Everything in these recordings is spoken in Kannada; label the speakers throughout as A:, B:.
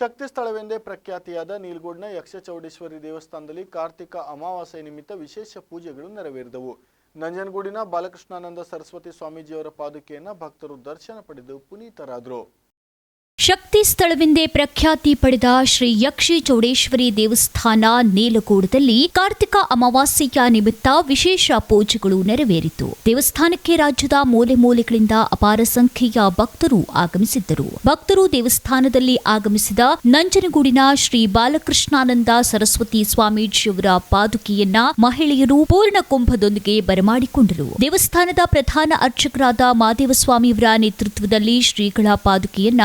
A: ಶಕ್ತಿ ಸ್ಥಳವೆಂದೇ ಪ್ರಖ್ಯಾತಿಯಾದ ನೀಲ್ಗೋಡ್ನ ಯಕ್ಷಚೌಡೇಶ್ವರಿ ದೇವಸ್ಥಾನದಲ್ಲಿ ಕಾರ್ತಿಕ ಅಮಾವಾಸ್ಯೆ ನಿಮಿತ್ತ ವಿಶೇಷ ಪೂಜೆಗಳು ನೆರವೇರಿದವು. ನಂಜನಗೂಡಿನ ಬಾಲಕೃಷ್ಣಾನಂದ ಸರಸ್ವತಿ ಸ್ವಾಮೀಜಿಯವರ ಪಾದುಕೆಯನ್ನ ಭಕ್ತರು ದರ್ಶನ ಪಡೆದು ಪುನೀತರಾದರು.
B: ಶಕ್ತಿ ಸ್ಥಳವೆಂದೇ ಪ್ರಖ್ಯಾತಿ ಪಡೆದ ಶ್ರೀ ಯಕ್ಷಿ ಚೌಡೇಶ್ವರಿ ದೇವಸ್ಥಾನ ನೇಲಗೂಡದಲ್ಲಿ ಕಾರ್ತಿಕ ಅಮಾವಾಸ್ಯೆಯ ನಿಮಿತ್ತ ವಿಶೇಷ ಪೂಜೆಗಳು ನೆರವೇರಿತು. ದೇವಸ್ಥಾನಕ್ಕೆ ರಾಜ್ಯದ ಮೂಲೆ ಮೂಲೆಗಳಿಂದ ಅಪಾರ ಸಂಖ್ಯೆಯ ಭಕ್ತರು ಆಗಮಿಸಿದ್ದರು. ಭಕ್ತರು ದೇವಸ್ಥಾನದಲ್ಲಿ ಆಗಮಿಸಿದ ನಂಜನಗೂಡಿನ ಶ್ರೀ ಬಾಲಕೃಷ್ಣಾನಂದ ಸರಸ್ವತಿ ಸ್ವಾಮೀಜಿಯವರ ಪಾದುಕೆಯನ್ನ ಮಹಿಳೆಯರು ಪೂರ್ಣ ಕುಂಭದೊಂದಿಗೆ ಬರಮಾಡಿಕೊಂಡರು. ದೇವಸ್ಥಾನದ ಪ್ರಧಾನ ಅರ್ಚಕರಾದ ಮಾದೇವಸ್ವಾಮಿಯವರ ನೇತೃತ್ವದಲ್ಲಿ ಶ್ರೀಗಳ ಪಾದುಕೆಯನ್ನ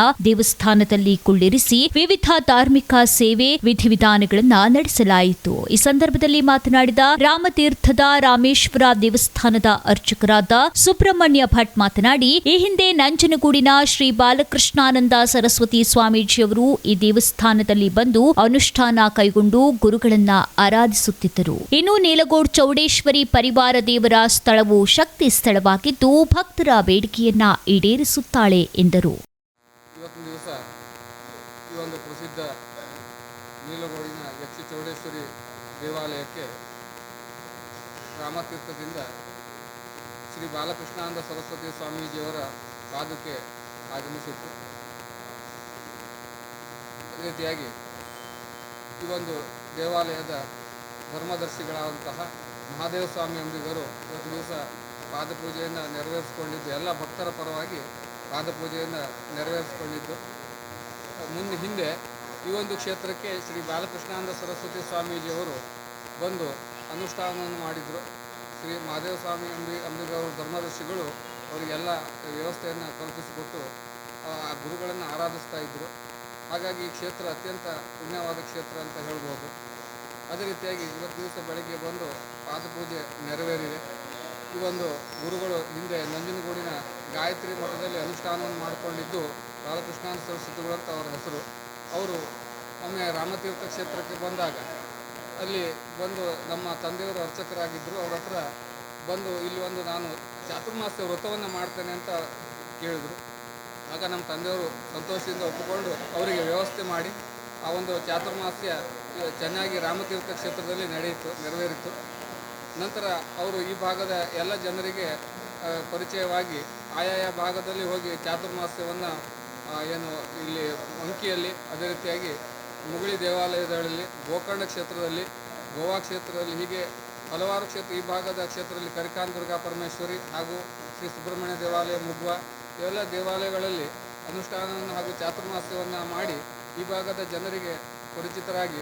B: ದೇವಸ್ಥಾನದಲ್ಲಿ ಕುಳ್ಳಿರಿಸಿ ವಿವಿಧ ಧಾರ್ಮಿಕ ಸೇವೆ ವಿಧಿವಿಧಾನಗಳನ್ನು ನಡೆಸಲಾಯಿತು. ಈ ಸಂದರ್ಭದಲ್ಲಿ ಮಾತನಾಡಿದ ರಾಮತೀರ್ಥದ ರಾಮೇಶ್ವರ ದೇವಸ್ಥಾನದ ಅರ್ಚಕರಾದ ಸುಬ್ರಹ್ಮಣ್ಯ ಭಟ್ ಮಾತನಾಡಿ, ಈ ಹಿಂದೆ ನಂಜನಗೂಡಿನ ಶ್ರೀ ಬಾಲಕೃಷ್ಣಾನಂದ ಸರಸ್ವತಿ ಸ್ವಾಮೀಜಿಯವರು ಈ ದೇವಸ್ಥಾನದಲ್ಲಿ ಬಂದು ಅನುಷ್ಠಾನ ಕೈಗೊಂಡು ಗುರುಗಳನ್ನ ಆರಾಧಿಸುತ್ತಿದ್ದರು. ಇನ್ನು ನೀಲಗೋಡ್ ಚೌಡೇಶ್ವರಿ ಪರಿವಾರ ದೇವರ ಸ್ಥಳವು ಶಕ್ತಿ ಸ್ಥಳವಾಗಿದ್ದು, ಭಕ್ತರ ಬೇಡಿಕೆಯನ್ನ ಈಡೇರಿಸುತ್ತಾಳೆ ಎಂದರು
C: ಇವತ್ತಿನ ದಿವಸ ಈ ಒಂದು ಪ್ರಸಿದ್ಧ ನೀಲಗೋಡಿನ ಯಕ್ಷಿ ಚೌಡೇಶ್ವರಿ ದೇವಾಲಯಕ್ಕೆ ರಾಮತೀರ್ಥದಿಂದ ಶ್ರೀ ಬಾಲಕೃಷ್ಣಾನಂದ ಸರಸ್ವತಿ ಸ್ವಾಮೀಜಿಯವರ ಪಾದಕ್ಕೆ ಆಗಮಿಸಿತ್ತು. ಅದೇ ರೀತಿಯಾಗಿ ಈ ಒಂದು ದೇವಾಲಯದ ಧರ್ಮದರ್ಶಿಗಳಾದಂತಹ ಮಹಾದೇವ ಸ್ವಾಮಿ ಅಂಬಿಗರು ಇವತ್ತು ದಿವಸ ಪಾದಪೂಜೆಯನ್ನು ನೆರವೇರಿಸಿಕೊಂಡಿದ್ದು, ಎಲ್ಲ ಭಕ್ತರ ಪರವಾಗಿ ಪಾದಪೂಜೆಯನ್ನು ನೆರವೇರಿಸಿಕೊಂಡಿದ್ದು. ಮುಂದೆ ಹಿಂದೆ ಈ ಒಂದು ಕ್ಷೇತ್ರಕ್ಕೆ ಶ್ರೀ ಬಾಲಕೃಷ್ಣಾನಂದ ಸರಸ್ವತಿ ಸ್ವಾಮೀಜಿಯವರು ಬಂದು ಅನುಷ್ಠಾನವನ್ನು ಮಾಡಿದರು. ಶ್ರೀ ಮಹಾದೇವ ಸ್ವಾಮಿ ಅಂಬಿ ಅಂಬಿಗವರು ಧರ್ಮದರ್ಶಿಗಳು ಅವರಿಗೆಲ್ಲ ವ್ಯವಸ್ಥೆಯನ್ನು ಕಲ್ಪಿಸಿಕೊಟ್ಟು, ಆ ಗುರುಗಳನ್ನು ಆರಾಧಿಸ್ತಾ ಇದ್ದರು ಹಾಗಾಗಿ ಈ ಕ್ಷೇತ್ರ ಅತ್ಯಂತ ಪುಣ್ಯವಾದ ಕ್ಷೇತ್ರ ಅಂತ ಹೇಳ್ಬೋದು. ಅದೇ ರೀತಿಯಾಗಿ ಇವತ್ತು ದಿವಸ ಬೆಳಗ್ಗೆ ಬಂದು ಪಾದಪೂಜೆ ನೆರವೇರಿದೆ. ಈ ಒಂದು ಗುರುಗಳು ಹಿಂದೆ ನಂಜನಗೂಡಿನ ಗಾಯತ್ರಿ ಮಠದಲ್ಲಿ ಅನುಷ್ಠಾನವನ್ನು ಮಾಡಿಕೊಂಡಿದ್ದು ಬಾಲಕೃಷ್ಣಾನ ಸರಸ್ವತಿಗಳು ಅಂತ ಅವರ ಹೆಸರು. ರಾಮತೀರ್ಥ ಕ್ಷೇತ್ರಕ್ಕೆ ಬಂದಾಗ, ಅಲ್ಲಿ ಬಂದು ನಮ್ಮ ತಂದೆಯವರು ಅರ್ಚಕರಾಗಿದ್ದರು ಅವ್ರ ಹತ್ರ ಬಂದು ಇಲ್ಲಿ ಒಂದು ನಾನು ಚಾತುರ್ಮಾಸ್ಯ ವ್ರತವನ್ನು ಮಾಡ್ತೇನೆ ಅಂತ ಕೇಳಿದರು. ಆಗ ನಮ್ಮ ತಂದೆಯವರು ಸಂತೋಷದಿಂದ ಒಪ್ಪಿಕೊಂಡು ಅವರಿಗೆ ವ್ಯವಸ್ಥೆ ಮಾಡಿ, ಆ ಒಂದು ಚಾತುರ್ಮಾಸ್ಯ ಚೆನ್ನಾಗಿ ರಾಮತೀರ್ಥ ಕ್ಷೇತ್ರದಲ್ಲಿ ನಡೆಯಿತು, ನೆರವೇರಿತು. ನಂತರ ಅವರು ಈ ಭಾಗದ ಎಲ್ಲ ಜನರಿಗೆ ಪರಿಚಯವಾಗಿ ಆಯಾಯ ಭಾಗದಲ್ಲಿ ಹೋಗಿ ಚಾತುರ್ಮಾಸ್ಯವನ್ನು ಏನು, ಇಲ್ಲಿ ಅಂಕಿಯಲ್ಲಿ ಅದೇ ರೀತಿಯಾಗಿ ಮುಗುಳಿ ದೇವಾಲಯಗಳಲ್ಲಿ ಗೋಕರ್ಣ ಕ್ಷೇತ್ರದಲ್ಲಿ, ಗೋವಾ ಕ್ಷೇತ್ರದಲ್ಲಿ ಹೀಗೆ ಹಲವಾರು ಕ್ಷೇತ್ರ, ಈ ಭಾಗದ ಕ್ಷೇತ್ರದಲ್ಲಿ ಕರಿಕಾನ್ ದುರ್ಗಾ, ಪರಮೇಶ್ವರಿ ಹಾಗೂ ಶ್ರೀ ಸುಬ್ರಹ್ಮಣ್ಯ ದೇವಾಲಯ ಮುಗ್ವ ಇವೆಲ್ಲ ದೇವಾಲಯಗಳಲ್ಲಿ ಅನುಷ್ಠಾನವನ್ನು ಹಾಗೂ ಚಾತುರ್ಮಾಸ್ಯವನ್ನು ಮಾಡಿ ಈ ಭಾಗದ ಜನರಿಗೆ ಪರಿಚಿತರಾಗಿ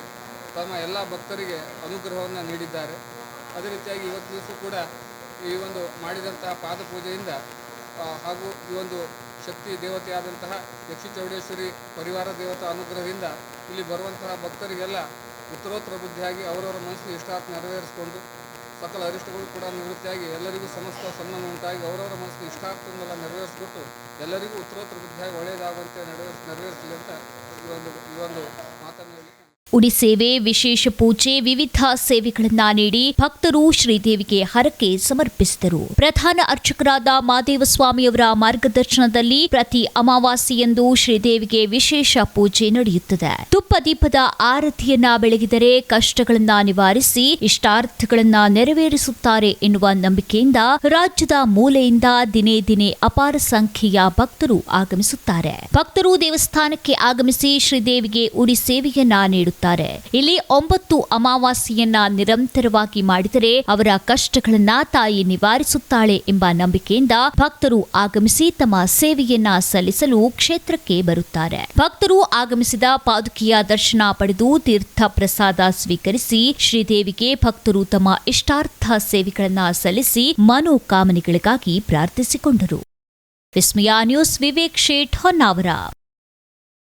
C: ತಮ್ಮ ಎಲ್ಲ ಭಕ್ತರಿಗೆ ಅನುಗ್ರಹವನ್ನು ನೀಡಿದ್ದಾರೆ. ಅದೇ ರೀತಿಯಾಗಿ ಇವತ್ತು ದಿವಸ ಕೂಡ ಈ ಒಂದು ಮಾಡಿದಂತಹ ಪಾದಪೂಜೆಯಿಂದ ಹಾಗೂ ಈ ಒಂದು ಶಕ್ತಿ ದೇವತೆಯಾದಂತಹ ಯಕ್ಷಿ ಚೌಡೇಶ್ವರಿ ಪರಿವಾರ ದೇವತಾ ಅನುಗ್ರಹದಿಂದ ಇಲ್ಲಿ ಬರುವಂತಹ ಭಕ್ತರಿಗೆಲ್ಲ ಉತ್ತರೋತ್ತರ ಬುದ್ಧಿಯಾಗಿ ಅವರವರ ಮನಸ್ಸು ಇಷ್ಟಾರ್ಥ ನೆರವೇರಿಸಿಕೊಂಡು ಸಕಲ ಅರಿಷ್ಟಗಳು ಕೂಡ ನಿವೃತ್ತಿಯಾಗಿ ಎಲ್ಲರಿಗೂ ಸಮಸ್ತ ಸನ್ಮಾನ ಉಂಟಾಗಿ ಅವರವರ ಮನಸ್ಸಿನ ಇಷ್ಟಾರ್ಥವನ್ನೆಲ್ಲ ನೆರವೇರಿಸಿಕೊಟ್ಟು ಎಲ್ಲರಿಗೂ ಉತ್ತರೋತ್ತರ ಬುದ್ಧಿಯಾಗಿ ಒಳ್ಳೆಯದಾಗುವಂತೆ ನೆರವೇರಿಸಿ ನೆರವೇರಿಸಲಿ ಅಂತ ಈ ಒಂದು ಈ ಒಂದು
B: ಉಡಿ ಸೇವೆ, ವಿಶೇಷ ಪೂಜೆ, ವಿವಿಧ ಸೇವೆಗಳನ್ನ ನೀಡಿ ಭಕ್ತರು ಶ್ರೀದೇವಿಗೆ ಹರಕೆ ಸಮರ್ಪಿಸಿದರು. ಪ್ರಧಾನ ಅರ್ಚಕರಾದ ಮಾದೇವಸ್ವಾಮಿಯವರ ಮಾರ್ಗದರ್ಶನದಲ್ಲಿ ಪ್ರತಿ ಅಮಾವಾಸ್ಯೆಯಂದು ಶ್ರೀದೇವಿಗೆ ವಿಶೇಷ ಪೂಜೆ ನಡೆಯುತ್ತದೆ. ತುಪ್ಪ ದೀಪದ ಆರತಿಯನ್ನ ಬೆಳಗಿದರೆ ಕಷ್ಟಗಳನ್ನ ನಿವಾರಿಸಿ ಇಷ್ಟಾರ್ಥಗಳನ್ನ ನೆರವೇರಿಸುತ್ತಾರೆ ಎನ್ನುವ ನಂಬಿಕೆಯಿಂದ ರಾಜ್ಯದ ಮೂಲೆಯಿಂದ ದಿನೇ ದಿನೇ ಅಪಾರ ಸಂಖ್ಯೆಯ ಭಕ್ತರು ಆಗಮಿಸುತ್ತಾರೆ. ಭಕ್ತರು ದೇವಸ್ಥಾನಕ್ಕೆ ಆಗಮಿಸಿ ಶ್ರೀದೇವಿಗೆ ಉಡಿ ಸೇವೆಯನ್ನ ನೀಡುತ್ತಾರೆ. ಇಲ್ಲಿ ಒಂಬತ್ತು ಅಮಾವಾಸ್ಯೆಯನ್ನ ನಿರಂತರವಾಗಿ ಮಾಡಿದರೆ ಅವರ ಕಷ್ಟಗಳನ್ನ ತಾಯಿ ನಿವಾರಿಸುತ್ತಾಳೆ ಎಂಬ ನಂಬಿಕೆಯಿಂದ ಭಕ್ತರು ಆಗಮಿಸಿ ತಮ್ಮ ಸೇವೆಯನ್ನ ಸಲ್ಲಿಸಲು ಕ್ಷೇತ್ರಕ್ಕೆ ಬರುತ್ತಾರೆ. ಭಕ್ತರು ಆಗಮಿಸಿದ ಪಾದುಕೆಯ ದರ್ಶನ ಪಡೆದು ತೀರ್ಥ ಪ್ರಸಾದ ಸ್ವೀಕರಿಸಿ ಶ್ರೀದೇವಿಗೆ ಭಕ್ತರು ತಮ್ಮ ಇಷ್ಟಾರ್ಥ ಸೇವೆಗಳನ್ನ ಸಲ್ಲಿಸಿ ಮನೋಕಾಮನೆಗಳಿಗಾಗಿ ಪ್ರಾರ್ಥಿಸಿಕೊಂಡರು. ವಿಸ್ಮಯ ನ್ಯೂಸ್, ವಿವೇಕ್ ಶೇಟ್ ಹೊನ್ನಾವರ.